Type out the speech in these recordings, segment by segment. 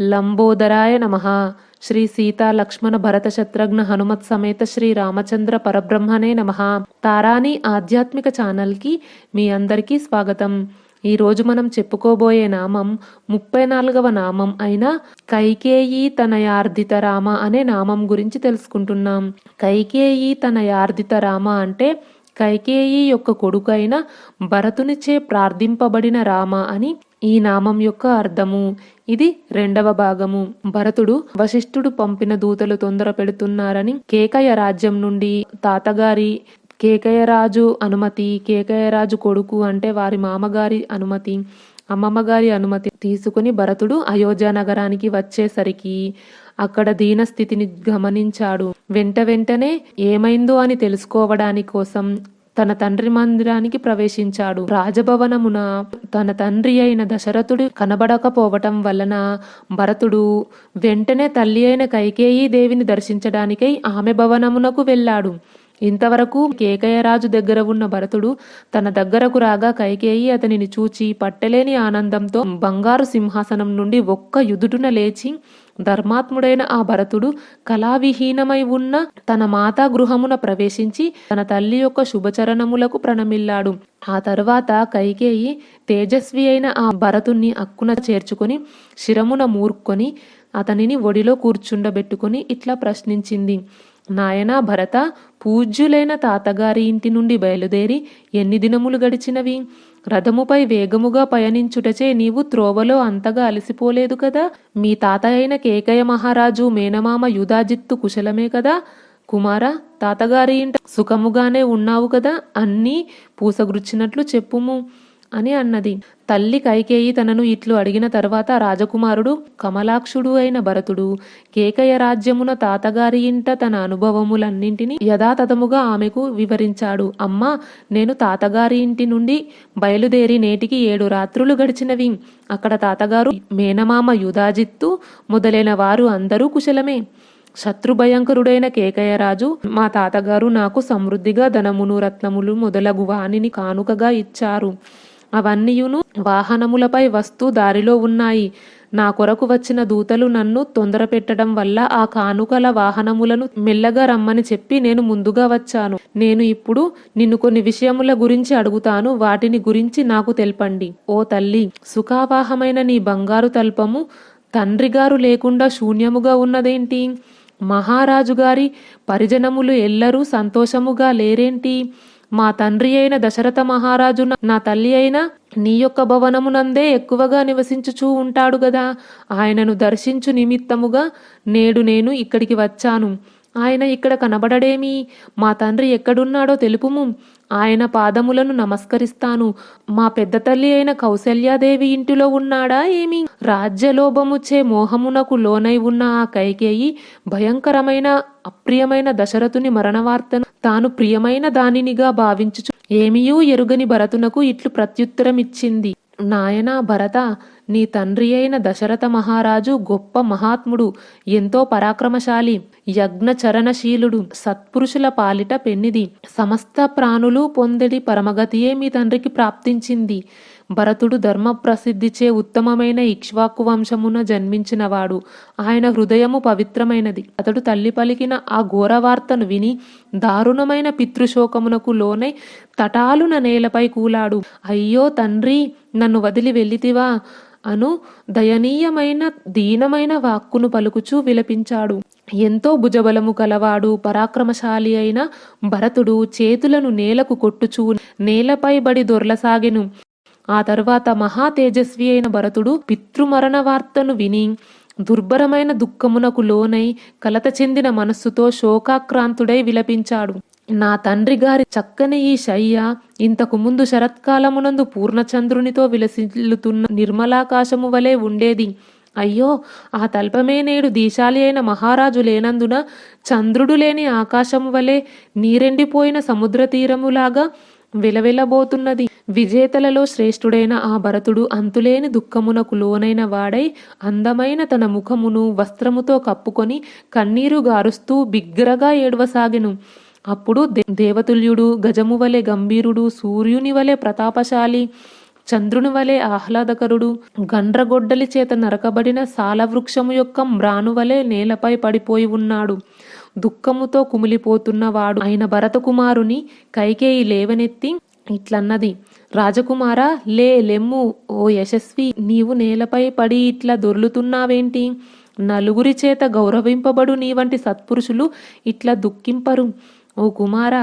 లంబోదరాయ నమ. శ్రీ సీతా లక్ష్మణ భరత శత్రుఘ్న హనుమత్ సమేత శ్రీ రామచంద్ర పరబ్రహ్మనే నమ. తారాని ఆధ్యాత్మిక ఛానల్కి మీ అందరికీ స్వాగతం. ఈరోజు మనం చెప్పుకోబోయే నామం ముప్పై నాలుగవ నామం అయిన కైకేయి తనయార్ధిత రామ అనే నామం గురించి తెలుసుకుంటున్నాం. కైకేయి తనయార్ధిత రామ అంటే కైకేయి యొక్క కొడుకైన భరతునిచే ప్రార్థింపబడిన రామ అని ఈ నామం యొక్క అర్థము. ఇది రెండవ భాగము. భరతుడు వశిష్ఠుడు పంపిన దూతలు తొందర పెడుతున్నారని కేకయ రాజ్యం నుండి తాతగారి కేకయరాజు అనుమతి కేకయరాజు కొడుకు అంటే వారి మామగారి అనుమతి అమ్మమ్మ గారి అనుమతి తీసుకుని భరతుడు అయోధ్య నగరానికి వచ్చేసరికి అక్కడ దీనస్థితిని గమనించాడు. వెంట వెంటనే ఏమైందో అని తెలుసుకోవడాని కోసం తన తండ్రి మందిరానికి ప్రవేశించాడు. రాజభవనమున తన తండ్రి అయిన దశరథుడు కనబడకపోవటం వలన భరతుడు వెంటనే తల్లి అయిన కైకేయి దేవిని దర్శించడానికై ఆమె భవనమునకు వెళ్ళాడు. ఇంతవరకు కేకయరాజు దగ్గర ఉన్న భరతుడు తన దగ్గరకు రాగా కైకేయి అతనిని చూచి పట్టలేని ఆనందంతో బంగారు సింహాసనం నుండి ఒక్క యుదుటున లేచి ధర్మాత్ముడైన ఆ భరతుడు కళావిహీనమై ఉన్న తన మాతా గృహమున ప్రవేశించి తన తల్లి యొక్క శుభచరణములకు ప్రణమిల్లాడు. ఆ తరువాత కైకేయి తేజస్వి అయిన ఆ భరతుణ్ణి అక్కున చేర్చుకొని శిరమున మూర్కొని అతనిని ఒడిలో కూర్చుండబెట్టుకొని ఇట్లా ప్రశ్నించింది. నాయనా భరత పూజ్యులైన తాతగారి ఇంటి నుండి బయలుదేరి ఎన్ని దినములు గడిచినవి? రథముపై వేగముగా పయనించుటచే నీవు త్రోవలో అంతగా అలసిపోలేదు కదా? మీ తాత అయిన కేకయ మహారాజు మేనమామ యుధాజిత్తు కుశలమే కదా? కుమార తాతగారి ఇంట సుఖముగానే ఉన్నావు కదా? అన్నీ పూసగుచ్చినట్లు చెప్పుము. అని అన్నది. తల్లి కైకేయి తనను ఇట్లు అడిగిన తర్వాత రాజకుమారుడు కమలాక్షుడు అయిన భరతుడు కేకయ రాజ్యమున తాతగారి ఇంట తన అనుభవములన్నింటినీ యథాతథముగా ఆమెకు వివరించాడు. అమ్మా నేను తాతగారి ఇంటి నుండి బయలుదేరి నేటికి ఏడు రాత్రులు గడిచినవి. అక్కడ తాతగారు మేనమామ యుధాజిత్తు మొదలైన వారు అందరూ కుశలమే. శత్రుభయంకరుడైన కేకయరాజు మా తాతగారు నాకు సమృద్ధిగా ధనమును రత్నములు మొదలగు వాణిని కానుకగా ఇచ్చారు. అవన్నీయును వాహనములపై వస్తూ దారిలో ఉన్నాయి. నా కొరకు వచ్చిన దూతలు నన్ను తొందర పెట్టడం వల్ల ఆ కానుకల వాహనములను మెల్లగా రమ్మని చెప్పి నేను ముందుగా వచ్చాను. నేను ఇప్పుడు నిన్ను కొన్ని విషయముల గురించి అడుగుతాను. వాటిని గురించి నాకు తెలపండి. ఓ తల్లి సుఖావాహమైన నీ బంగారు తల్పము తండ్రి గారు లేకుండా శూన్యముగా ఉన్నదేంటి? మహారాజు గారి పరిజనములు ఎల్లరూ సంతోషముగా లేరేంటి? మా తండ్రి అయిన దశరథ మహారాజు నా తల్లి అయిన నీ యొక్క భవనమునందే ఎక్కువగా నివసించుచూ ఉంటాడు గదా. ఆయనను దర్శించు నిమిత్తముగా నేడు నేను ఇక్కడికి వచ్చాను. ఆయన ఇక్కడ కనబడడేమి? మా తండ్రి ఎక్కడున్నాడో తెలుపుము. ఆయన పాదములను నమస్కరిస్తాను. మా పెద్ద తల్లి అయిన కౌసల్యాదేవి ఇంటిలో ఉన్నాడా ఏమి? రాజ్యలోభముచ్చే మోహమునకు లోనై ఉన్న ఆ కైకేయి భయంకరమైన అప్రియమైన దశరథుని మరణవార్తను తాను ప్రియమైన దానినిగా భావించుచు ఏమియూ ఎరుగని భరతునకు ఇట్లు ప్రత్యుత్తరం ఇచ్చింది నాయనా భరత నీ తండ్రి అయిన దశరథ మహారాజు గొప్ప మహాత్ముడు ఎంతో పరాక్రమశాలి యజ్ఞచరణశీలుడు సత్పురుషుల పాలిట పెన్నిది. సమస్త ప్రాణులు పొందడి పరమగతియే మీ తండ్రికి ప్రాప్తించింది. భరతుడు ధర్మ ప్రసిద్ధిచే ఉత్తమమైన ఇక్ష్వాకు వంశమున జన్మించినవాడు. ఆయన హృదయము పవిత్రమైనది. అతడు తల్లి పలికిన ఆ ఘోరవార్తను విని దారుణమైన పితృశోకమునకు లోనై తటాలున నేలపై కూలాడు. అయ్యో తండ్రి నన్ను వదిలి వెళ్ళితివా? అను దయనీయమైన దీనమైన వాక్కును పలుకుచూ విలపించాడు. ఎంతో భుజబలము కలవాడు పరాక్రమశాలి అయిన భరతుడు చేతులను నేలకు కొట్టుచూ నేలపై బడి దొర్లసాగెను. ఆ తర్వాత మహా తేజస్వి అయిన భరతుడు పితృమరణ వార్తను విని దుర్భరమైన దుఃఖమునకు లోనై కలత చెందిన మనస్సుతో శోకాక్రాంతుడై విలపించాడు. నా తండ్రి గారి చక్కని ఈ శయ్య ఇంతకు ముందు శరత్కాలమునందు పూర్ణచంద్రునితో విలసిల్లుతున్న నిర్మలాకాశము వలె ఉండేది. అయ్యో ఆ తల్పమే నేడు దీశాలి అయిన మహారాజు లేనందున చంద్రుడు లేని ఆకాశము వలె నీరెండిపోయిన సముద్ర తీరములాగా విలవిలబోతున్నది. విజేతలలో శ్రేష్ఠుడైన ఆ భరతుడు అంతులేని దుఃఖమునకు లోనైన వాడై అందమైన తన ముఖమును వస్త్రముతో కప్పుకొని కన్నీరు గారుస్తూ బిగ్గరగా ఏడవసాగెను. అప్పుడు దే- దేవతుల్యుడు గజము వలె గంభీరుడు సూర్యుని వలె ప్రతాపశాలి చంద్రుని వలె ఆహ్లాదకరుడు గండ్రగొడ్డలి చేత నరకబడిన సాలవృక్షము యొక్క మ్రాను వలె నేలపై పడిపోయి ఉన్నాడు. దుఃఖముతో కుమిలిపోతున్నవాడు ఆయన భరతకుమారుని కైకేయి లేవనెత్తి ఇట్లన్నది రాజకుమారా లే లెమ్ము ఓ యశస్వి నీవు నేలపై పడి ఇట్లా దొర్లుతున్నావేంటి? నలుగురి చేత గౌరవింపబడు నీ వంటి సత్పురుషులు ఇట్లా దుఃఖింపరు. ఓ కుమార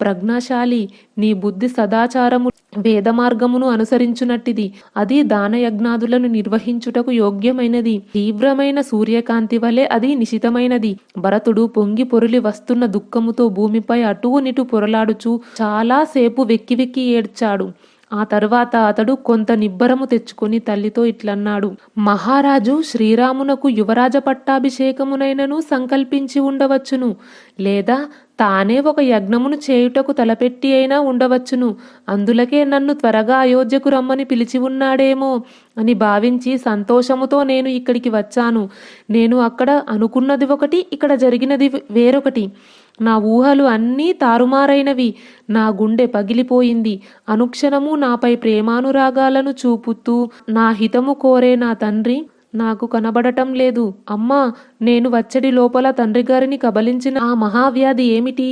ప్రజ్ఞాశాలి నీ బుద్ధి సదాచారము వేద మార్గమును అనుసరించునట్టిది. అది దానయజ్ఞాదులను నిర్వహించుటకు యోగ్యమైనది. తీవ్రమైన సూర్యకాంతి వలె అది నిశితమైనది. భరతుడు పొంగి పొరులి వస్తున్న దుఃఖముతో భూమిపై అటూ నిటు పొరలాడుచూ చాలాసేపు వెక్కి వెక్కి ఏడ్చాడు. ఆ తరువాత అతడు కొంత నిబ్బరము తెచ్చుకొని తల్లితో ఇట్లన్నాడు. మహారాజు శ్రీరామునకు యువరాజ పట్టాభిషేకమునైనను సంకల్పించి ఉండవచ్చును. లేదా తానే ఒక యజ్ఞమును చేయుటకు తలపెట్టి అయినా ఉండవచ్చును. అందులకే నన్ను త్వరగా అయోధ్యకు రమ్మని పిలిచి ఉన్నాడేమో అని భావించి సంతోషముతో నేను ఇక్కడికి వచ్చాను. నేను అక్కడ అనుకున్నది ఒకటి ఇక్కడ జరిగినది వేరొకటి. నా ఊహలు అన్నీ తారుమారైనవి. నా గుండె పగిలిపోయింది. అనుక్షణము నాపై ప్రేమానురాగాలను చూపుతూ నా హితము కోరే నా తండ్రి నాకు కనబడటం లేదు. అమ్మా నేను వచ్చడి లోపల తండ్రి గారిని కబలించిన ఆ మహావ్యాధి ఏమిటి?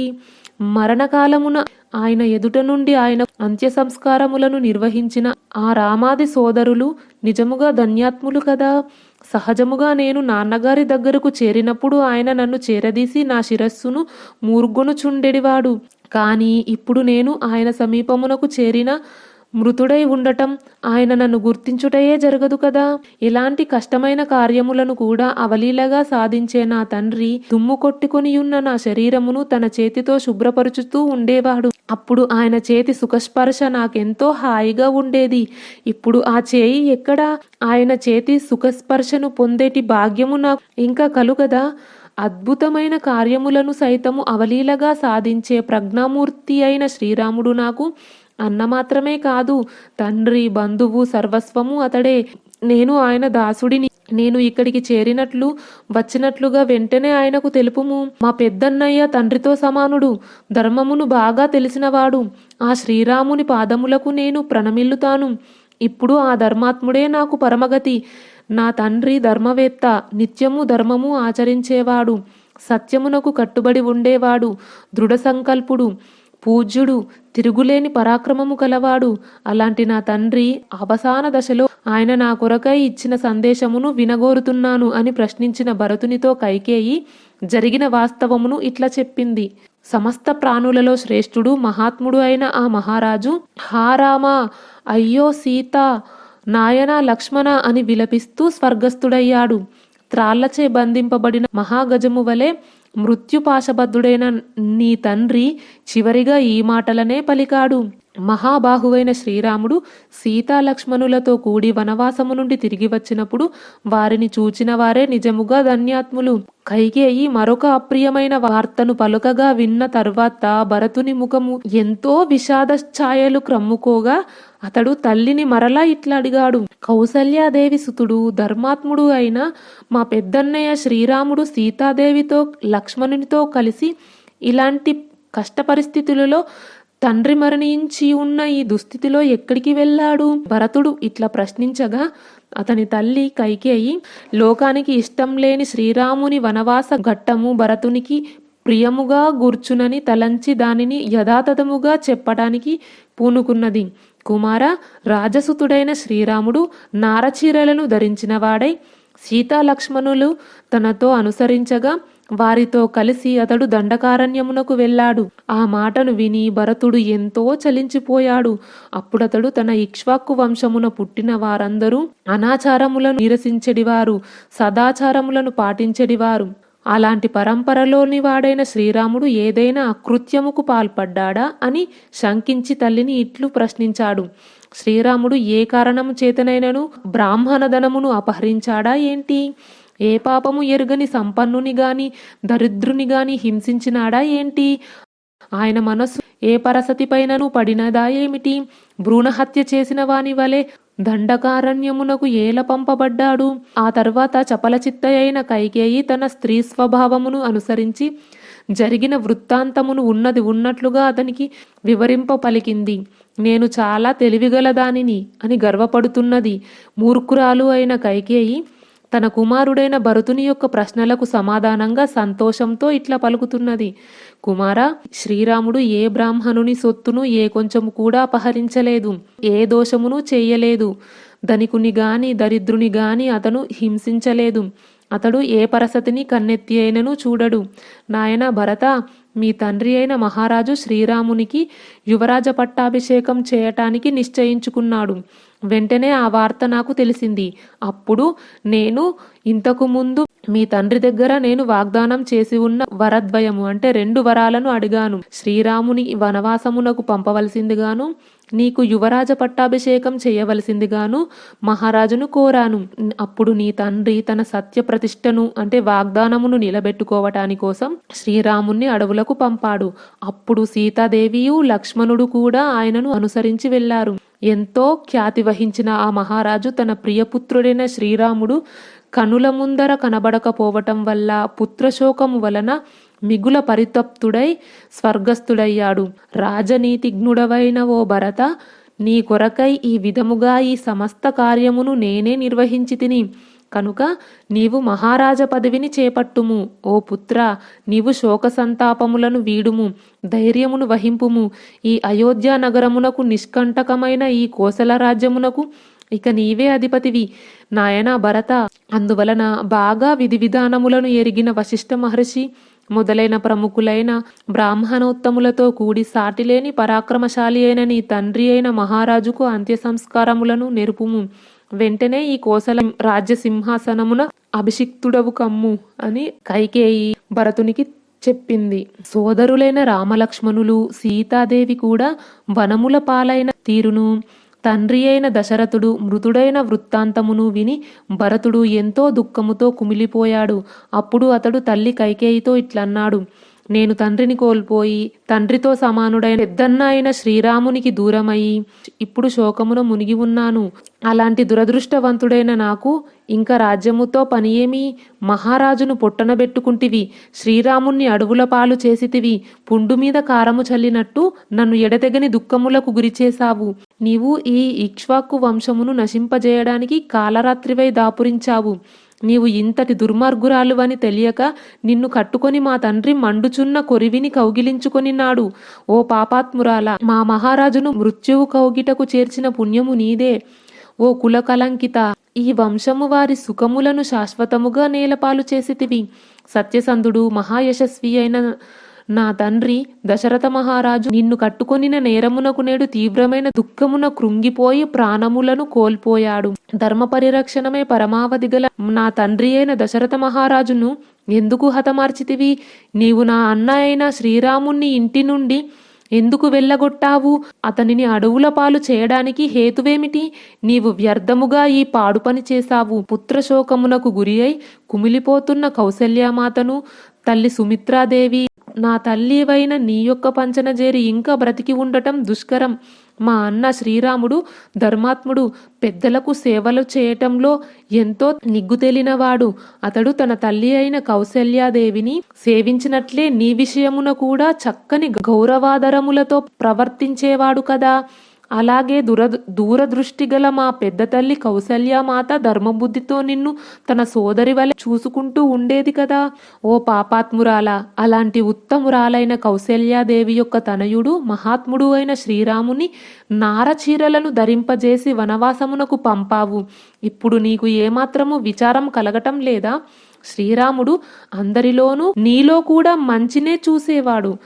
మరణకాలమున ఆయన ఎదుట నుండి ఆయన అంత్య సంస్కారములను నిర్వహించిన ఆ రామాది సోదరులు నిజముగా ధన్యాత్ములు కదా? సహజముగా నేను నాన్నగారి దగ్గరకు చేరినప్పుడు ఆయన నన్ను చేరదీసి నా శిరస్సును మూర్గొనుచుండెడివాడు. కానీ ఇప్పుడు నేను ఆయన సమీపమునకు చేరిన మృతుడై ఉండటం ఆయన నన్ను గుర్తించుటయే జరగదు కదా. ఇలాంటి కష్టమైన కార్యములను కూడా అవలీలగా సాధించే నా తండ్రి దుమ్ము కొట్టుకొని ఉన్న నా శరీరమును తన చేతితో శుభ్రపరుచుతూ ఉండేవాడు. అప్పుడు ఆయన చేతి సుఖస్పర్శ నాకెంతో హాయిగా ఉండేది. ఇప్పుడు ఆ చేయి ఎక్కడా? ఆయన చేతి సుఖస్పర్శను పొందేటి భాగ్యము నాకు ఇంకా కలుగదా అద్భుతమైన కార్యములను సైతము అవలీలగా సాధించే ప్రజ్ఞామూర్తి అయిన శ్రీరాముడు నాకు అన్న మాత్రమే కాదు తండ్రి బంధువు సర్వస్వము అతడే. నేను ఆయన దాసుడిని. నేను ఇక్కడికి చేరినట్లు వచ్చినట్లుగా వెంటనే ఆయనకు తెలుపుము. మా పెద్దన్నయ్య తండ్రితో సమానుడు. ధర్మమును బాగా తెలిసినవాడు. ఆ శ్రీరాముని పాదములకు నేను ప్రణమిల్లుతాను. ఇప్పుడు ఆ ధర్మాత్ముడే నాకు పరమగతి. నా తండ్రి ధర్మవేత్త నిత్యము ధర్మము ఆచరించేవాడు. సత్యమునకు కట్టుబడి ఉండేవాడు. దృఢ సంకల్పుడు. పూజ్యుడు తిరుగులేని పరాక్రమము కలవాడు అలాంటి నా తండ్రి అవసాన దశలో ఆయన నా కొరకై ఇచ్చిన సందేశమును వినగోరుతున్నాను అని ప్రశ్నించిన భరతునితో కైకేయి జరిగిన వాస్తవమును ఇట్లా చెప్పింది. సమస్త ప్రాణులలో శ్రేష్ఠుడు మహాత్ముడు అయిన ఆ మహారాజు హారామా అయ్యో సీత నాయన లక్ష్మణ అని విలపిస్తూ స్వర్గస్థుడయ్యాడు. త్రాళ్ళచే బంధింపబడిన మహాగజము వలె మృత్యుపాశబద్ధుడైన నీ తండ్రి చివరిగా ఈ మాటలనే పలికాడు. మహాబాహువైన శ్రీరాముడు సీతాలక్ష్మణులతో కూడి వనవాసము నుండి తిరిగి వచ్చినప్పుడు వారిని చూచిన వారే నిజముగా ధన్యాత్ములు. కైకేయి మరొక అప్రియమైన వార్తను పలుకగా విన్న తర్వాత భరతుని ముఖము ఎంతో విషాద ఛాయలు క్రమ్ముకోగా అతడు తల్లిని మరలా ఇట్లా అడిగాడు. కౌసల్యాదేవి సుతుడు ధర్మాత్ముడు అయిన మా పెద్దన్నయ్య శ్రీరాముడు సీతాదేవితో లక్ష్మణునితో కలిసి ఇలాంటి కష్ట పరిస్థితులలో తండ్రి మరణించి ఉన్న ఈ దుస్థితిలో ఎక్కడికి వెళ్ళాడు? భరతుడు ఇట్లా ప్రశ్నించగా అతని తల్లి కైకేయి లోకానికి ఇష్టం లేని శ్రీరాముని వనవాస ఘట్టము భరతునికి ప్రియముగా గుర్చునని తలంచి దానిని యథాతథముగా చెప్పడానికి పూనుకున్నది. కుమార రాజసుతుడైన శ్రీరాముడు నారచీరలను ధరించినవాడై సీతాలక్ష్మణులు తనతో అనుసరించగా వారితో కలిసి అతడు దండకారణ్యమునకు వెళ్ళాడు. ఆ మాటను విని భరతుడు ఎంతో చలించిపోయాడు. అప్పుడతడు తన ఇక్ష్వాకు వంశమున పుట్టిన వారందరూ అనాచారములను నిరసించెడివారు సదాచారములను పాటించెడివారు. అలాంటి పరంపరలోని వాడైన శ్రీరాముడు ఏదైనా అకృత్యముకు పాల్పడ్డాడా అని శంకించి తల్లిని ఇట్లు ప్రశ్నించాడు. శ్రీరాముడు ఏ కారణము చేతనైనను బ్రాహ్మణ ధనమును అపహరించాడా ఏంటి? ఏ పాపము ఎరుగని సంపన్నుని గాని దరిద్రుని గాని హింసించినాడా ఏంటి? ఆయన మనస్సు ఏ పరసతిపైనను పడినదా ఏమిటి? భ్రూణహత్య చేసిన వాని వలె దండకారణ్యమునకు ఏల పంపబడ్డాడు. ఆ తర్వాత చపలచిత్తయైన కైకేయి తన స్త్రీ స్వభావమును అనుసరించి జరిగిన వృత్తాంతమును ఉన్నది ఉన్నట్లుగా అతనికి వివరింప పలికింది. నేను చాలా తెలివిగలదానిని అని గర్వపడుతున్నది మూర్ఖురాలు అయిన కైకేయి తన కుమారుడైన భరతుని యొక్క ప్రశ్నలకు సమాధానంగా సంతోషంతో ఇట్లా పలుకుతున్నది. కుమార శ్రీరాముడు ఏ బ్రాహ్మణుని సొత్తును ఏ కొంచెము కూడా అపహరించలేదు ఏ దోషమును చేయలేదు ధనికుని గాని దరిద్రుని గాని అతను హింసించలేదు. అతడు ఏ పరసతిని కన్నెత్తి అయినను చూడడు. నాయన భరత మీ తండ్రి అయిన మహారాజు శ్రీరామునికి యువరాజ పట్టాభిషేకం చేయటానికి నిశ్చయించుకున్నాడు. వెంటనే ఆ వార్త నాకు తెలిసింది. అప్పుడు నేను ఇంతకు ముందు మీ తండ్రి దగ్గర నేను వాగ్దానం చేసి ఉన్న వరద్వయము అంటే రెండు వరాలను అడిగాను. శ్రీరాముని వనవాసమునకు పంపవలసిందిగాను నీకు యువరాజ పట్టాభిషేకం చేయవలసిందిగాను మహారాజును కోరాను. అప్పుడు నీ తండ్రి తన సత్య ప్రతిష్టను అంటే వాగ్దానమును నిలబెట్టుకోవటాని కోసం శ్రీరాముణ్ణి అడవులకు పంపాడు. అప్పుడు సీతాదేవియు లక్ష్మణుడు కూడా ఆయనను అనుసరించి వెళ్ళారు ఎంతో ఖ్యాతి వహించిన ఆ మహారాజు తన ప్రియపుత్రుడైన శ్రీరాముడు కనుల ముందర కనబడకపోవటం వల్ల పుత్రశోకము వలన మిగుల పరితప్తుడై స్వర్గస్థుడయ్యాడు. రాజనీతిజ్ఞుడవైన ఓ భరత నీ కొరకై ఈ విధముగా ఈ సమస్త కార్యమును నేనే నిర్వహించి తిని కనుక నీవు మహారాజ పదవిని చేపట్టుము. ఓ పుత్ర నీవు శోక సంతాపములను వీడుము. ధైర్యమును వహింపుము. ఈ అయోధ్య నగరమునకు నిష్కంటకమైన ఈ కోసల రాజ్యమునకు ఇక నీవే అధిపతివి. నాయనా భరత అందువలన బాగా విధి విధానములను ఎరిగిన వశిష్ఠ మహర్షి మొదలైన ప్రముఖులైన బ్రాహ్మణోత్తములతో కూడి సాటిలేని పరాక్రమశాలి అయిన నీ తండ్రి అయిన మహారాజుకు అంత్య సంస్కారములను నెరుపుము. వెంటనే ఈ కోసల రాజ్య సింహాసనమున అభిషిక్తుడవు కమ్ము అని కైకేయి భరతునికి చెప్పింది. సోదరులైన రామలక్ష్మణులు సీతాదేవి కూడా వనముల పాలైన తీరును తండ్రి అయిన దశరథుడు మృతుడైన వృత్తాంతమును విని భరతుడు ఎంతో దుఃఖముతో కుమిలిపోయాడు. అప్పుడు అతడు తల్లి కైకేయితో ఇట్లన్నాడు నేను తండ్రిని కోల్పోయి తండ్రితో సమానుడైన పెద్దన్న అయిన శ్రీరామునికి దూరమయ్యి ఇప్పుడు శోకమున మునిగి ఉన్నాను. అలాంటి దురదృష్టవంతుడైన నాకు ఇంకా రాజ్యముతో పని మహారాజును పొట్టనబెట్టుకుంటివి శ్రీరాముణ్ణి అడవుల పాలు చేసితివి పుండు మీద కారము చల్లినట్టు నన్ను ఎడతెగని దుఃఖములకు గురిచేశావు నీవు ఈ ఇక్ష్వాకు వంశమును నశింపజేయడానికి కాలరాత్రివై దాపురించావు. నీవు ఇంతటి దుర్మార్గురాలు అని తెలియక నిన్ను కట్టుకొని మా తండ్రి మండుచున్న కొరివిని కౌగిలించుకొనినాడు ఓ పాపాత్మురాల మా మహారాజును మృత్యువు కౌగిటకు చేర్చిన పుణ్యము నీదే. ఓ కులకలంకిత ఈ వంశము వారి సుఖములను శాశ్వతముగా నేలపాలు చేసితివి. సత్యసంధుడు మహాయశస్వి అయిన నా తండ్రి దశరథ మహారాజు నిన్ను కట్టుకొనిన నేరమునకు నేడు తీవ్రమైన దుఃఖమున కృంగిపోయి ప్రాణములను కోల్పోయాడు. ధర్మ పరిరక్షణమే పరమావధి గల నా తండ్రి అయిన దశరథ మహారాజును ఎందుకు హతమార్చితివి? నీవు నా అన్న అయిన శ్రీరాముణ్ణి ఇంటి నుండి ఎందుకు వెళ్ళగొట్టావు? అతనిని అడవుల పాలు చేయడానికి హేతువేమిటి? నీవు వ్యర్థముగా ఈ పాడు పని చేశావు. పుత్రశోకమునకు గురి అయి కుమిలిపోతున్న కౌసల్యమాతను తల్లి సుమిత్రాదేవి నా తల్లివైన నీ యొక్క పంచన చేరి ఇంకా బ్రతికి ఉండటం దుష్కరం. మా అన్న శ్రీరాముడు ధర్మాత్ముడు పెద్దలకు సేవలు చేయటంలో ఎంతో నిగ్గుతెలినవాడు అతడు తన తల్లి అయిన కౌసల్యాదేవిని సేవించినట్లే నీ విషయమున కూడా చక్కని గౌరవాదరములతో ప్రవర్తించేవాడు కదా. అలాగే దుర దూరదృష్టి గల మా పెద్ద తల్లి కౌసల్యమాత ధర్మబుద్ధితో నిన్ను తన సోదరి వలె చూసుకుంటూ ఉండేది కదా. ఓ పాపాత్మురాల అలాంటి ఉత్తమురాలైన కౌసల్యాదేవి యొక్క తనయుడు మహాత్ముడు అయిన శ్రీరాముని నారచీరలను ధరింపజేసి వనవాసమునకు పంపావు. ఇప్పుడు నీకు ఏమాత్రము విచారం కలగటం లేదా? శ్రీరాముడు అందరిలోనూ నీలో కూడా మంచినే చూసేవాడు.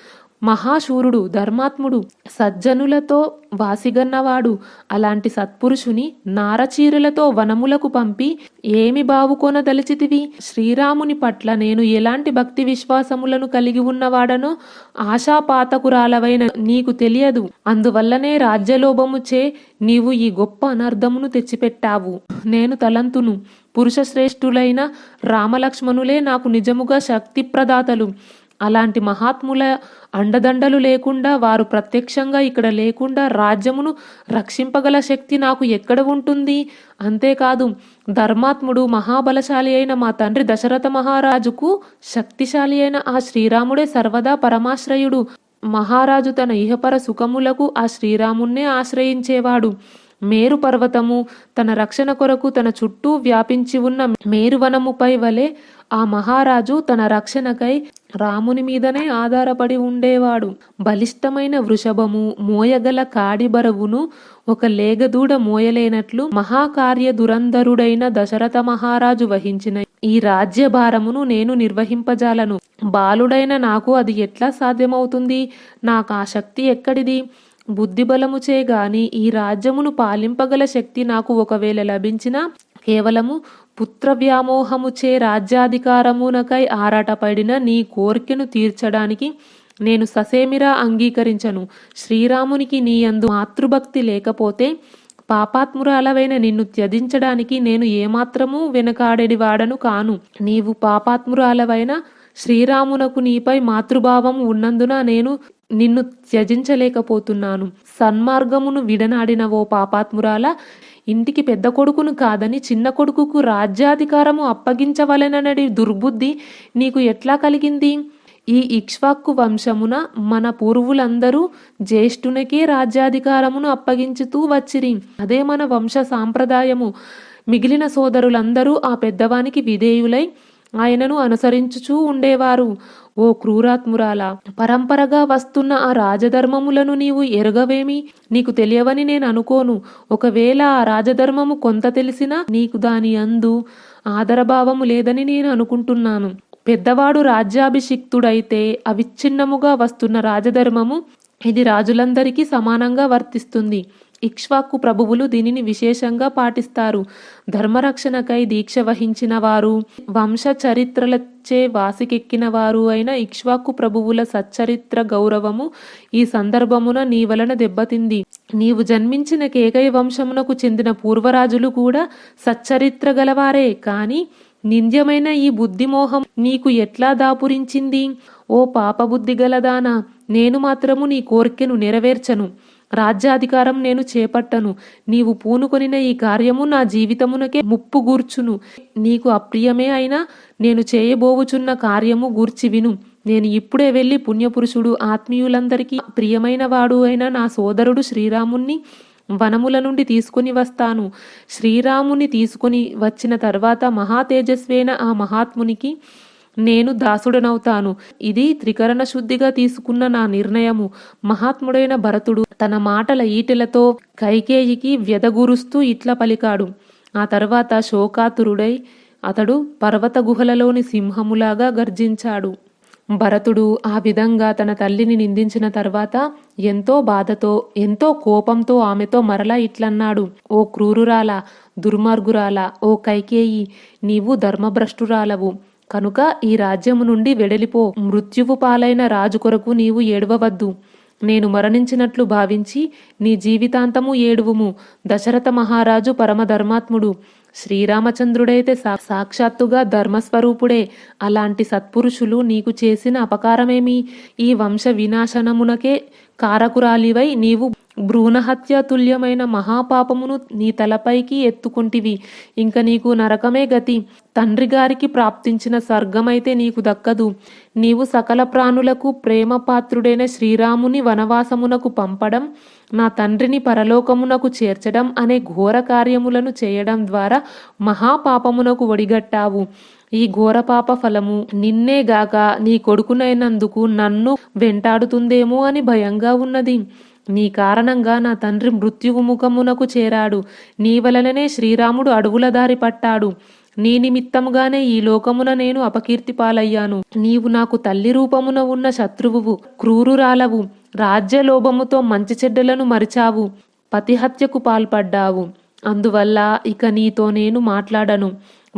మహాశూరుడు ధర్మాత్ముడు సజ్జనులతో వాసిగన్నవాడు. అలాంటి సత్పురుషుని నారచీరలతో వనములకు పంపి ఏమి బావుకొనదలిచితివి శ్రీరాముని పట్ల నేను ఎలాంటి భక్తి విశ్వాసములను కలిగి ఉన్నవాడనో ఆశాపాతకురాలవైన నీకు తెలియదు. అందువల్లనే రాజ్యలోభముచే నీవు ఈ గొప్ప అనర్థమును తెచ్చిపెట్టావు. నేను తలంతును. పురుష శ్రేష్ఠులైన రామలక్ష్మణులే నాకు నిజముగా శక్తి ప్రదాతలు అలాంటి మహాత్ముల అండదండలు లేకుండా వారు ప్రత్యక్షంగా ఇక్కడ లేకుండా రాజ్యమును రక్షింపగల శక్తి నాకు ఎక్కడ ఉంటుంది? అంతేకాదు ధర్మాత్ముడు మహాబలశాలి అయిన మా తండ్రి దశరథ మహారాజుకు శక్తిశాలి అయిన ఆ శ్రీరాముడే సర్వదా పరమాశ్రయుడు. మహారాజు తన ఇహపర సుఖములకు ఆ శ్రీరాముణ్ణే ఆశ్రయించేవాడు. మేరు పర్వతము తన రక్షణ కొరకు తన చుట్టూ వ్యాపించి ఉన్న మేరువనముపై వలె ఆ మహారాజు తన రక్షణకై రాముని మీదనే ఆధారపడి ఉండేవాడు. బలిష్టమైన వృషభము మోయగల కాడిబరవును ఒక లేగదూడ మోయలేనట్లు మహాకార్య దురంధరుడైన దశరథ మహారాజు వహించిన ఈ రాజ్యభారమును నేను నిర్వహింపజాలను. బాలుడైన నాకు అది ఎట్లా సాధ్యమవుతుంది? నాకు ఆ శక్తి ఎక్కడిది? బుద్ధిబలముచే గాని ఈ రాజ్యమును పాలింపగల శక్తి నాకు ఒకవేళ లభించినా కేవలము పుత్ర వ్యామోహముచే రాజ్యాధికారమునకై ఆరాటపడిన నీ కోరికను తీర్చడానికి నేను ససేమిరా అంగీకరించను. శ్రీరామునికి నీ అందు మాతృభక్తి లేకపోతే పాపాత్మురాలవైన నిన్ను త్యజించడానికి నేను ఏమాత్రమూ వెనకాడెడివాడను కాను. నీవు పాపాత్మురాలవైన శ్రీరామునకు నీపై మాతృభావం ఉన్నందున నేను నిన్ను త్యజించలేకపోతున్నాను. సన్మార్గమును విడనాడిన ఓ పాపాత్మురాల ఇంటికి పెద్ద కొడుకును కాదని చిన్న కొడుకుకు రాజ్యాధికారము అప్పగించవలెననడి దుర్బుద్ధి నీకు ఎట్లా కలిగింది? ఈ ఇక్ష్వాక్కు వంశమున మన పూర్వులందరూ జ్యేష్ఠునికే రాజ్యాధికారమును అప్పగించుతూ వచ్చిరి. అదే మన వంశ సాంప్రదాయము. మిగిలిన సోదరులందరూ ఆ పెద్దవానికి విధేయులై ఆయనను అనుసరించుచూ ఉండేవారు. ఓ క్రూరాత్మురాల పరంపరగా వస్తున్న ఆ రాజధర్మములను నీవు ఎరగవేమి? నీకు తెలియవని నేను అనుకోను. ఒకవేళ ఆ రాజధర్మము కొంత తెలిసినా నీకు దాని అందు ఆదరభావము లేదని నేను అనుకుంటున్నాను. పెద్దవాడు రాజ్యాభిషిక్తుడైతే అవిచ్ఛిన్నముగా వస్తున్న రాజధర్మము ఇది రాజులందరికీ సమానంగా వర్తిస్తుంది. ఇక్ష్వాకు ప్రభువులు దీనిని విశేషంగా పాటిస్తారు. ధర్మరక్షణకై దీక్ష వహించిన వారు వంశ చరిత్రలచే వాసికెక్కిన వారు అయిన ఇక్ష్వాకు ప్రభువుల సచ్చరిత్ర గౌరవము ఈ సందర్భమున నీ వలన దెబ్బతింది. నీవు జన్మించిన కేకయ వంశమునకు చెందిన పూర్వరాజులు కూడా సచ్చరిత్ర గలవారే. కాని నింద్యమైన ఈ బుద్ధిమోహం నీకు ఎట్లా దాపురించింది? ఓ పాపబుద్ధి గలదానా నేను మాత్రము నీ కోరికను నెరవేర్చను. రాజ్యాధికారం నేను చేపట్టను. నీవు పూనుకొనిన ఈ కార్యము నా జీవితమునకే ముప్పు గూర్చును. నీకు అప్రియమే అయినా నేను చేయబోవుచున్న కార్యము గూర్చి విను. నేను ఇప్పుడే వెళ్ళి పుణ్యపురుషుడు ఆత్మీయులందరికీ ప్రియమైన వాడు అయిన నా సోదరుడు శ్రీరాముణ్ణి వనముల నుండి తీసుకుని వస్తాను. శ్రీరాముని తీసుకుని వచ్చిన తర్వాత మహాతేజస్వేన ఆ మహాత్మునికి నేను దాసుడనవుతాను. ఇది త్రికరణ శుద్ధిగా తీసుకున్న నా నిర్ణయము. మహాత్ముడైన భరతుడు తన మాటల ఈటెలతో కైకేయికి వ్యధగురుస్తూ ఇట్లా పలికాడు. ఆ తర్వాత శోకాతురుడై అతడు పర్వత గుహలలోని సింహములాగా గర్జించాడు. భరతుడు ఆ విధంగా తన తల్లిని నిందించిన తర్వాత ఎంతో బాధతో ఎంతో కోపంతో ఆమెతో మరలా ఇట్లన్నాడు. ఓ క్రూరురాల దుర్మార్గురాల ఓ కైకేయి నీవు ధర్మభ్రష్టురాలవు. కనుక ఈ రాజ్యము నుండి వెడలిపో. మృత్యువు పాలైన రాజు కొరకు నీవు ఏడవవద్దు. నేను మరణించినట్లు భావించి నీ జీవితాంతము ఏడువుము. దశరథ మహారాజు పరమధర్మాత్ముడు. శ్రీరామచంద్రుడైతే సా సాక్షాత్తుగా ధర్మస్వరూపుడే. అలాంటి సత్పురుషులు నీకు చేసిన అపకారమేమి? ఈ వంశ వినాశనమునకే కారకురాలివై నీవు భ్రూణహత్యాతుల్యమైన మహాపాపమును నీ తలపైకి ఎత్తుకుంటివి. ఇంక నీకు నరకమే గతి. తండ్రి గారికి ప్రాప్తించిన స్వర్గమైతే నీకు దక్కదు. నీవు సకల ప్రాణులకు ప్రేమ పాత్రుడైన శ్రీరాముని వనవాసమునకు పంపడం నా తండ్రిని పరలోకమునకు చేర్చడం అనే ఘోర కార్యములను చేయడం ద్వారా మహాపాపమునకు ఒడిగట్టావు. ఈ ఘోరపాప ఫలము నిన్నేగాక నీ కొడుకునైనందుకు నన్ను వెంటాడుతుందేమో అని భయంగా ఉన్నది. నీ కారణంగా నా తండ్రి మృత్యుముఖమునకు చేరాడు. నీ వలననే శ్రీరాముడు అడవుల దారి పట్టాడు. నీ నిమిత్తముగానే ఈ లోకమున నేను అపకీర్తి పాలయ్యాను నీవు నాకు తల్లి రూపమున ఉన్న శత్రువువు క్రూరురాలవు రాజ్యలోభముతో మంచి చెడ్డలను మరిచావు పతిహత్యకు పాల్పడ్డావు. అందువల్ల ఇక నీతో నేను మాట్లాడను.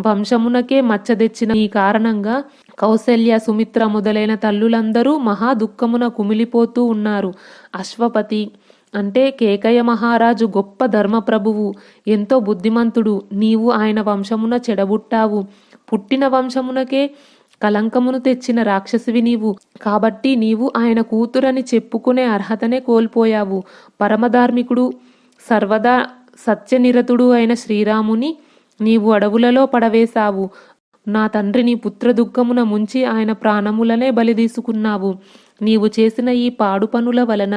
వంశమునకే మచ్చ తెచ్చిన ఈ కారణంగా కౌసల్య సుమిత్ర మొదలైన తల్లులందరూ మహా దుఃఖమున కుమిలిపోతూ ఉన్నారు. అశ్వపతి అంటే కేకయ మహారాజు గొప్ప ధర్మప్రభువు ఎంతో బుద్ధిమంతుడు. నీవు ఆయన వంశమున చెడబుట్టావు. పుట్టిన వంశమునకే కలంకమును తెచ్చిన రాక్షసివి నీవు. కాబట్టి నీవు ఆయన కూతురని చెప్పుకునే అర్హతనే కోల్పోయావు. పరమధార్మికుడు సర్వదా సత్యనిరతుడు అయిన శ్రీరాముని నీవు అడవులలో పడవేశావు. నా తండ్రిని పుత్రదుఃఖమున ముంచి ఆయన ప్రాణములనే బలి తీసుకున్నావు నీవు చేసిన ఈ పాడు పనుల వలన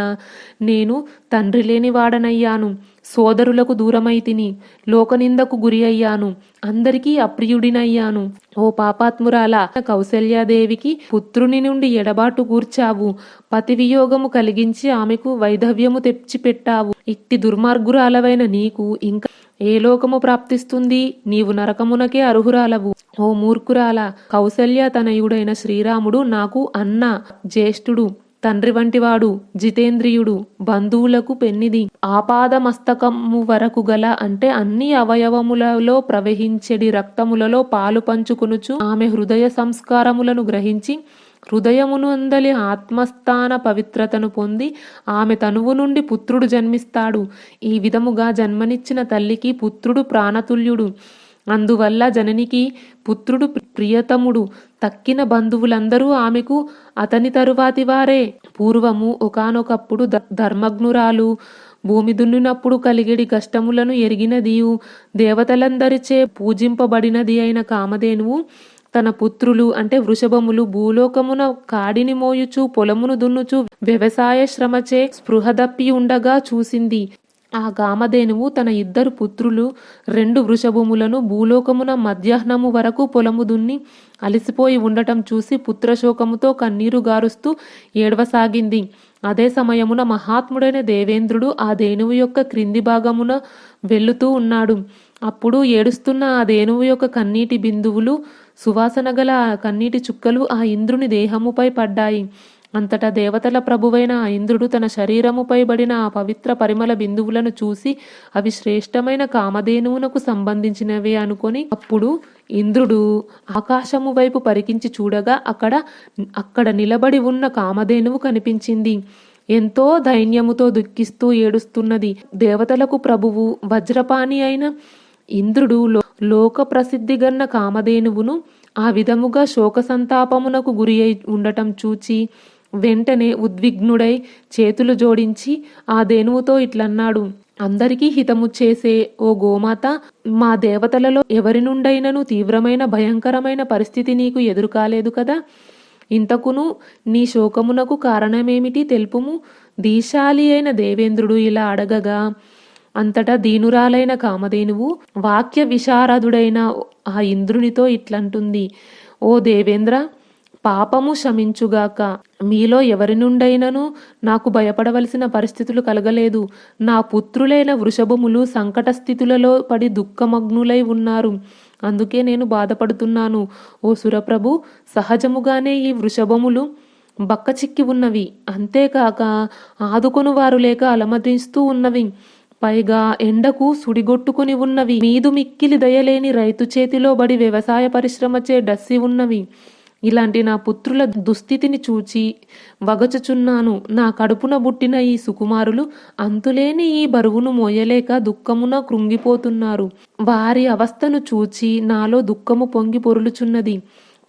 నేను తండ్రి లేని వాడనయ్యాను. సోదరులకు దూరమైతిని లోకనిందకు గురి అయ్యాను. అందరికీ అప్రియుడినయ్యాను. ఓ పాపాత్మురాల కౌసల్యాదేవికి పుత్రుని నుండి ఎడబాటు కూర్చావు. పతి వియోగము కలిగించి ఆమెకు వైధవ్యము తెచ్చిపెట్టావు. ఇట్టి దుర్మార్గురాలవైన నీకు ఇంకా ఏ లోకము ప్రాప్తిస్తుంది? నీవు నరకమునకే అర్హురాలవు. ఓ మూర్ఖురాల కౌసల్య తనయుడైన శ్రీరాముడు నాకు అన్న జ్యేష్ఠుడు తండ్రి వంటివాడు జితేంద్రియుడు బంధువులకు పెన్నిది. ఆపాదమస్తకము వరకు గల అంటే అన్ని అవయవములలో ప్రవహించెడి రక్తములలో పాలు పంచుకొనుచు ఆమె హృదయ సంస్కారములను గ్రహించి హృదయమునందలి ఆత్మస్థాన పవిత్రతను పొంది ఆమె తనువు నుండి పుత్రుడు జన్మిస్తాడు. ఈ విధముగా జన్మనిచ్చిన తల్లికి పుత్రుడు ప్రాణతుల్యుడు. అందువల్ల జననికి పుత్రుడు ప్రియతముడు. తక్కిన బంధువులందరూ ఆమెకు అతని తరువాతి వారే. పూర్వము ఒకానొకప్పుడు ధర్మగ్నురాలు భూమి దున్నినప్పుడు కలిగేడి కష్టములను ఎరిగినదియు. దేవతలందరిచే పూజింపబడినది అయిన కామధేనువు తన పుత్రులు అంటే వృషభములు భూలోకమున కాడిని మోయుచు పొలమును దున్నుచు వ్యవసాయ శ్రమచే స్పృహదప్పి ఉండగా చూసింది. ఆ కామధేనువు తన ఇద్దరు పుత్రులు రెండు వృషభములను భూలోకమున మధ్యాహ్నము వరకు పొలము దున్ని అలసిపోయి ఉండటం చూసి పుత్రశోకముతో కన్నీరు గారుస్తూ ఏడవసాగింది. అదే సమయమున మహాత్ముడైన దేవేంద్రుడు ఆ ధేనువు యొక్క క్రింది భాగమున వెళ్ళుతూ ఉన్నాడు. అప్పుడు ఏడుస్తున్న ఆ ధేనువు యొక్క కన్నీటి బిందువులు సువాసన గల కన్నీటి చుక్కలు ఆ ఇంద్రుని దేహముపై పడ్డాయి. అంతటా దేవతల ప్రభువైన ఆ ఇంద్రుడు తన శరీరముపై బడిన ఆ పవిత్ర పరిమళ బిందువులను చూసి అవి శ్రేష్టమైన కామధేనువునకు సంబంధించినవే అనుకొని అప్పుడు ఇంద్రుడు ఆకాశము వైపు పరికించి చూడగా అక్కడ అక్కడ నిలబడి ఉన్న కామధేనువు కనిపించింది. ఎంతో దైన్యముతో దుఃఖిస్తూ ఏడుస్తున్నది. దేవతలకు ప్రభువు వజ్రపాణి అయిన ఇంద్రుడు లోక ప్రసిద్ధిగన్న కామధేనువును ఆ విధముగా శోక సంతాపమునకు గురి అయి ఉండటం చూచి వెంటనే ఉద్విగ్నుడై చేతులు జోడించి ఆ దేనువుతో ఇట్లన్నాడు అందరికీ హితము చేసే ఓ గోమాత మా దేవతలలో ఎవరి నుండైనను తీవ్రమైన భయంకరమైన పరిస్థితి నీకు ఎదురు కాలేదు కదా? ఇంతకును నీ శోకమునకు కారణమేమిటి తెలుపుము? దీశాలి అయిన దేవేంద్రుడు ఇలా అడగగా అంతటా దీనురాలైన కామధేనువు వాక్య విశారదుడైన ఆ ఇంద్రునితో ఇట్లంటుంది. ఓ దేవేంద్ర పాపము శమించుగాక. మీలో ఎవరి నుండైనను నాకు భయపడవలసిన పరిస్థితులు కలగలేదు. నా పుత్రులైన వృషభములు సంకట స్థితులలో పడి దుఃఖమగ్నులై ఉన్నారు. అందుకే నేను బాధపడుతున్నాను. ఓ సురప్రభు సహజముగానే ఈ వృషభములు బక్కచిక్కి ఉన్నవి. అంతేకాక ఆదుకొను వారు లేక అలమదిస్తూ ఉన్నవి. పైగా ఎండకు సుడిగొట్టుకుని ఉన్నవి. మీదు మిక్కిలి దయలేని రైతు చేతిలో బడి వ్యవసాయ పరిశ్రమచే డస్సి ఉన్నవి. ఇలాంటి నా పుత్రుల దుస్థితిని చూచి వగచుచున్నాను. నా కడుపున బుట్టిన ఈ సుకుమారులు అంతులేని ఈ బరువును మోయలేక దుఃఖమున కృంగిపోతున్నారు. వారి అవస్థను చూచి నాలో దుఃఖము పొంగి పొరులుచున్నది.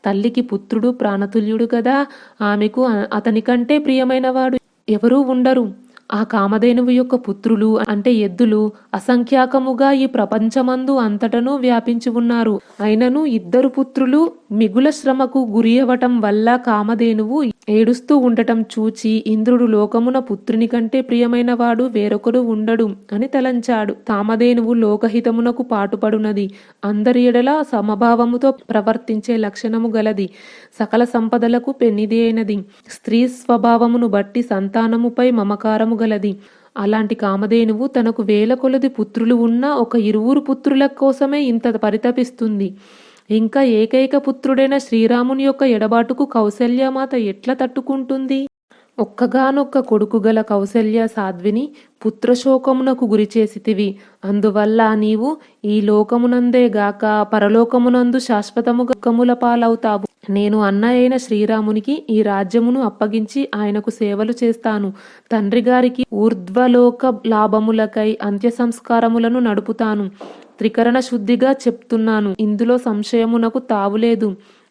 తల్లికి పుత్రుడు ప్రాణతుల్యుడు కదా. ఆమెకు అతని కంటే ప్రియమైనవాడు ఎవరూ ఉండరు. ఆ కామధేనువు యొక్క పుత్రులు అంటే ఎద్దులు అసంఖ్యాకముగా ఈ ప్రపంచమందు అంతటను వ్యాపించి ఉన్నారు. అయినను ఇద్దరు పుత్రులు మిగుల శ్రమకు గురి అవ్వటం వల్ల కామధేనువు ఏడుస్తూ ఉండటం చూచి ఇంద్రుడు లోకమున పుత్రుని కంటే ప్రియమైన వాడు వేరొకడు ఉండడు అని తలంచాడు. కామధేనువు లోకహితమునకు పాటుపడునది. అందరి ఎడల సమభావముతో ప్రవర్తించే లక్షణము గలది. సకల సంపదలకు పెన్నిది అయినది. స్త్రీ స్వభావమును బట్టి సంతానముపై మమకారము గలది అలాంటి కామధేనువు తనకు వేల కొలది పుత్రులు ఉన్న ఒక ఇరువురు పుత్రుల కోసమే ఇంత పరితపిస్తుంది. ఇంకా ఏకైక పుత్రుడైన శ్రీరాముని యొక్క ఎడబాటుకు కౌశల్యమాత ఎట్లా తట్టుకుంటుంది? ఒక్కగానొక్క కొడుకు గల కౌసల్య సాధ్విని పుత్రశోకమునకు గురిచేసితివి అందువల్ల నీవు ఈ లోకమునందే గాక పరలోకమునందు శాశ్వతము గక్కముల పాలవుతావు. నేను అన్న అయిన శ్రీరామునికి ఈ రాజ్యమును అప్పగించి ఆయనకు సేవలు చేస్తాను. తండ్రి గారికి ఊర్ధ్వలోక లాభములకై అంత్య సంస్కారములను నడుపుతాను. త్రికరణ శుద్ధిగా చెప్తున్నాను. ఇందులో సంశయమునకు తావులేదు.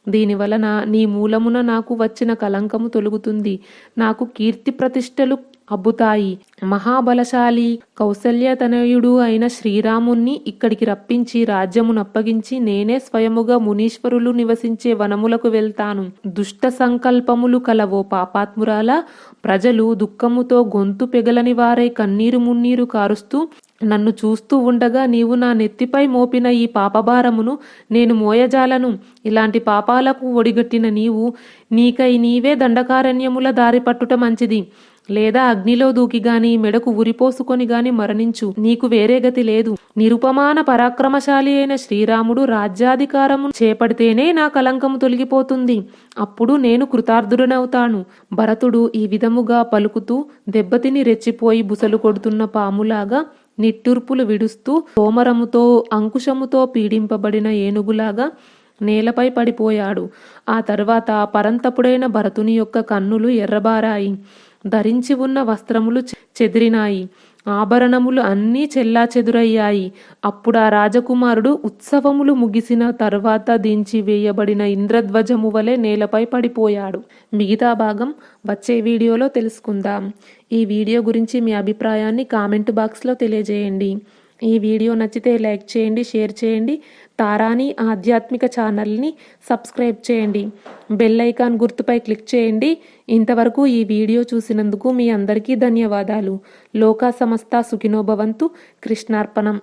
దీని వలన నీ మూలమున నాకు వచ్చిన కలంకము తొలుగుతుంది. నాకు కీర్తి ప్రతిష్టలు అబ్బుతాయి. మహాబలశాలి కౌసల్యతనయుడు అయిన శ్రీరాముణ్ణి ఇక్కడికి రప్పించి రాజ్యమునప్పగించి నేనే స్వయముగా మునీశ్వరులు నివసించే వనములకు వెళ్తాను. దుష్ట సంకల్పములు కలవో పాపాత్మురాల ప్రజలు దుఃఖముతో గొంతు పెగలని వారై కన్నీరు మున్నీరు కారుస్తూ నన్ను చూస్తూ ఉండగా నీవు నా నెత్తిపై మోపిన ఈ పాపభారమును నేను మోయజాలను. ఇలాంటి పాపాలకు ఒడిగట్టిన నీవు నీకై నీవే దండకారణ్యముల దారి పట్టుట మంచిది. లేదా అగ్నిలో దూకి గాని మెడకు ఉరిపోసుకొని గాని మరణించు. నీకు వేరే గతి లేదు. నిరుపమాన పరాక్రమశాలి అయిన శ్రీరాముడు రాజ్యాధికారము చేపడితేనే నా కలంకము తొలగిపోతుంది. అప్పుడు నేను కృతార్థుడనవుతాను. భరతుడు ఈ విధముగా పలుకుతూ దెబ్బతిని రెచ్చిపోయి బుసలు కొడుతున్న పాములాగా నిట్టూర్పులు విడుస్తూ సోమరముతో అంకుశముతో పీడింపబడిన ఏనుగులాగా నేలపై పడిపోయాడు. ఆ తర్వాత పరంతపుడైన భరతుని యొక్క కన్నులు ఎర్రబారాయి. ధరించి ఉన్న వస్త్రములు చెదిరినాయి. ఆభరణములు అన్నీ చెల్లా చెదురయ్యాయి. అప్పుడు ఆ రాజకుమారుడు ఉత్సవములు ముగిసిన తర్వాత దించి వేయబడిన ఇంద్రధ్వజము వలె నేలపై పడిపోయాడు. మిగతా భాగం వచ్చే వీడియోలో తెలుసుకుందాం. ఈ వీడియో గురించి మీ అభిప్రాయాన్ని కామెంట్ బాక్స్లో తెలియజేయండి. ఈ వీడియో నచ్చితే లైక్ చేయండి షేర్ చేయండి. తారాని ఆధ్యాత్మిక ఛానల్ని సబ్స్క్రైబ్ చేయండి. బెల్ ఐకాన్ గుర్తుపై క్లిక్ చేయండి. ఇంతవరకు ఈ వీడియో చూసినందుకు మీ అందరికీ ధన్యవాదాలు. లోకా సమస్త సుఖినోభవంతు కృష్ణార్పణం.